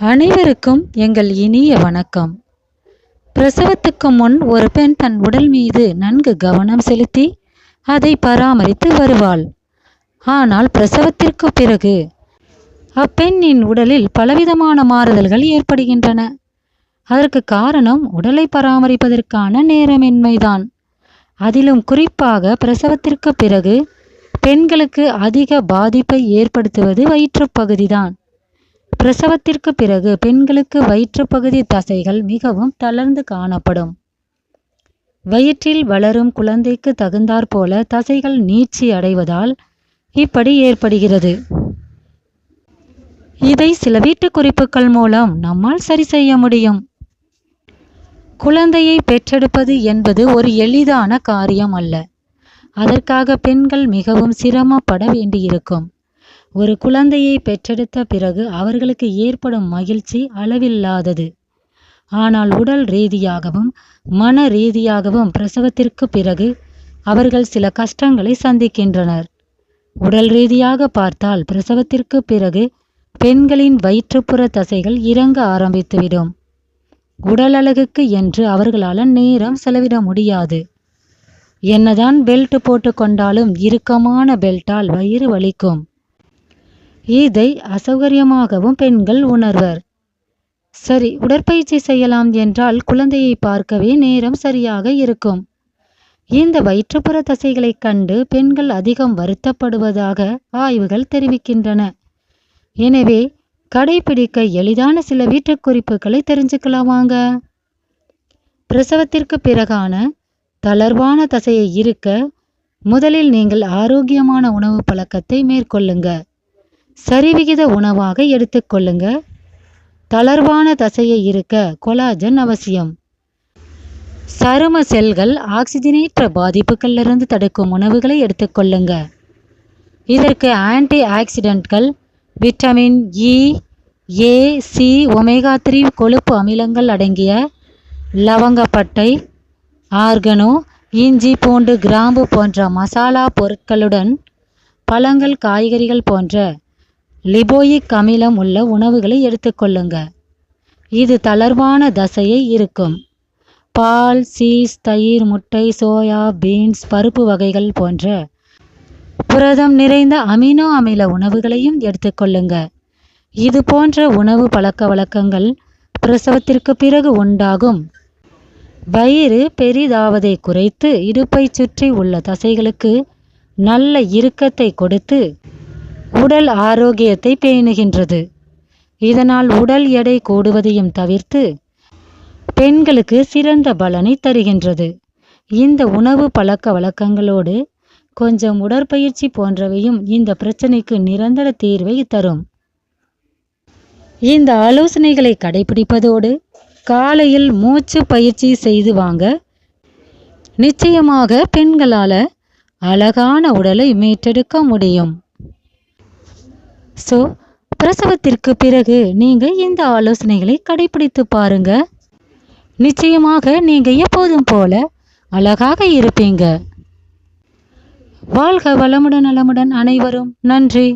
அனைவருக்கும் எங்கள் இனிய வணக்கம். பிரசவத்துக்கு முன் ஒரு பெண் தன் உடல் மீது நன்கு கவனம் செலுத்தி அதை பராமரித்து வருவாள். ஆனால் பிரசவத்திற்கு பிறகு அப்பெண்ணின் உடலில் பலவிதமான மாறுதல்கள் ஏற்படுகின்றன. அதற்கு காரணம் உடலை பராமரிப்பதற்கான நேரமின்மைதான். அதிலும் குறிப்பாக பிரசவத்திற்கு பிறகு பெண்களுக்கு அதிக பாதிப்பை ஏற்படுத்துவது வயிற்றுப்பகுதிதான் பிரசவத்திற்கு பிறகு பெண்களுக்கு வயிற்றுப்பகுதி தசைகள் மிகவும் தளர்ந்து காணப்படும். வயிற்றில் வளரும் குழந்தைக்கு தகுந்தாற்போல தசைகள் நீட்சி அடைவதால் இப்படி ஏற்படுகிறது. இதை சில வீட்டு குறிப்புகள் மூலம் நம்மால் சரி செய்ய முடியும். குழந்தையை பெற்றெடுப்பது என்பது ஒரு எளிதான காரியம் அல்ல. அதற்காக பெண்கள் மிகவும் சிரமப்பட வேண்டியிருக்கும். ஒரு குழந்தையை பெற்றெடுத்த பிறகு அவர்களுக்கு ஏற்படும் மகிழ்ச்சி அளவில்லாதது. ஆனால் உடல் ரீதியாகவும் மன ரீதியாகவும் பிரசவத்திற்கு பிறகு அவர்கள் சில கஷ்டங்களை சந்திக்கின்றனர். உடல் ரீதியாக பார்த்தால் பிரசவத்திற்கு பிறகு பெண்களின் வயிற்றுப்புற தசைகள் இறங்க ஆரம்பித்துவிடும். உடல் அழகுக்கு என்று அவர்களால் நேரம் செலவிட முடியாது. என்னதான் பெல்ட் போட்டு கொண்டாலும் இறுக்கமான பெல்ட்டால் வயிறு வலிக்கும். இதை அசௌகரியமாகவும் பெண்கள் உணர்வர். சரி உடற்பயிற்சி செய்யலாம் என்றால் குழந்தையை பார்க்கவே நேரம் சரியாக இருக்கும். இந்த வயிற்றுப்புற தசைகளை கண்டு பெண்கள் அதிகம் வருத்தப்படுவதாக ஆய்வுகள் தெரிவிக்கின்றன. எனவே கடைபிடிக்க எளிதான சில வீட்டுக் குறிப்புகளை தெரிஞ்சுக்கலாம் வாங்க பிரசவத்திற்கு பிறகான தளர்வான தசையை இருக்க முதலில் நீங்கள் ஆரோக்கியமான உணவு பழக்கத்தை மேற்கொள்ளுங்க. சரிவிகித உணவாக எடுத்துக்கொள்ளுங்க தளர்வான தசையை இருக்க கொலாஜன் அவசியம். சரும செல்கள் ஆக்சிஜனேற்ற பாதிப்புகளிலிருந்து தடுக்கும் உணவுகளை எடுத்துக்கொள்ளுங்க இதற்கு anti ஆக்சிடென்ட்கள் vitamin E A C omega three கொழுப்பு அமிலங்கள் அடங்கிய லவங்கப்பட்டை ஆர்கனோ இஞ்சி பூண்டு கிராம்பு போன்ற மசாலா பொருட்களுடன் பழங்கள் காய்கறிகள் போன்ற லிபோயிக் அமிலம் உள்ள உணவுகளை எடுத்துக்கொள்ளுங்க இது தளர்வான தசையை இருக்கும். பால் சீஸ் தயிர் முட்டை சோயா பீன்ஸ் பருப்பு வகைகள் போன்ற புரதம் நிறைந்த அமினோ அமில உணவுகளையும் எடுத்துக்கொள்ளுங்க இது போன்ற உணவு பழக்க வழக்கங்கள் பிரசவத்திற்கு பிறகு உண்டாகும். வயிறு பெரிதாவதை குறைத்து இடுப்பை சுற்றி உள்ள தசைகளுக்கு நல்ல இறுக்கத்தை கொடுத்து உடல் ஆரோக்கியத்தை பேணுகின்றது. இதனால் உடல் எடை கூடுவதையும் தவிர்த்து பெண்களுக்கு சிறந்த பலனை தருகின்றது. இந்த உணவு பழக்க வழக்கங்களோடு கொஞ்சம் உடற்பயிற்சி போன்றவையும் இந்த பிரச்சனைக்கு நிரந்தர தீர்வை தரும். இந்த ஆலோசனைகளை கடைபிடிப்பதோடு காலையில் மூச்சு பயிற்சி செய்து வாங்க நிச்சயமாக பெண்களால் அழகான உடலை மீட்டெடுக்க முடியும். ஸோ பிரசவத்திற்கு பிறகு நீங்கள் இந்த ஆலோசனைகளை கடைபிடித்து பாருங்க. நிச்சயமாக நீங்கள் எப்போதும் போல அழகாக இருப்பீங்க. வாழ்க வளமுடன் நலமுடன் அனைவரும். நன்றி.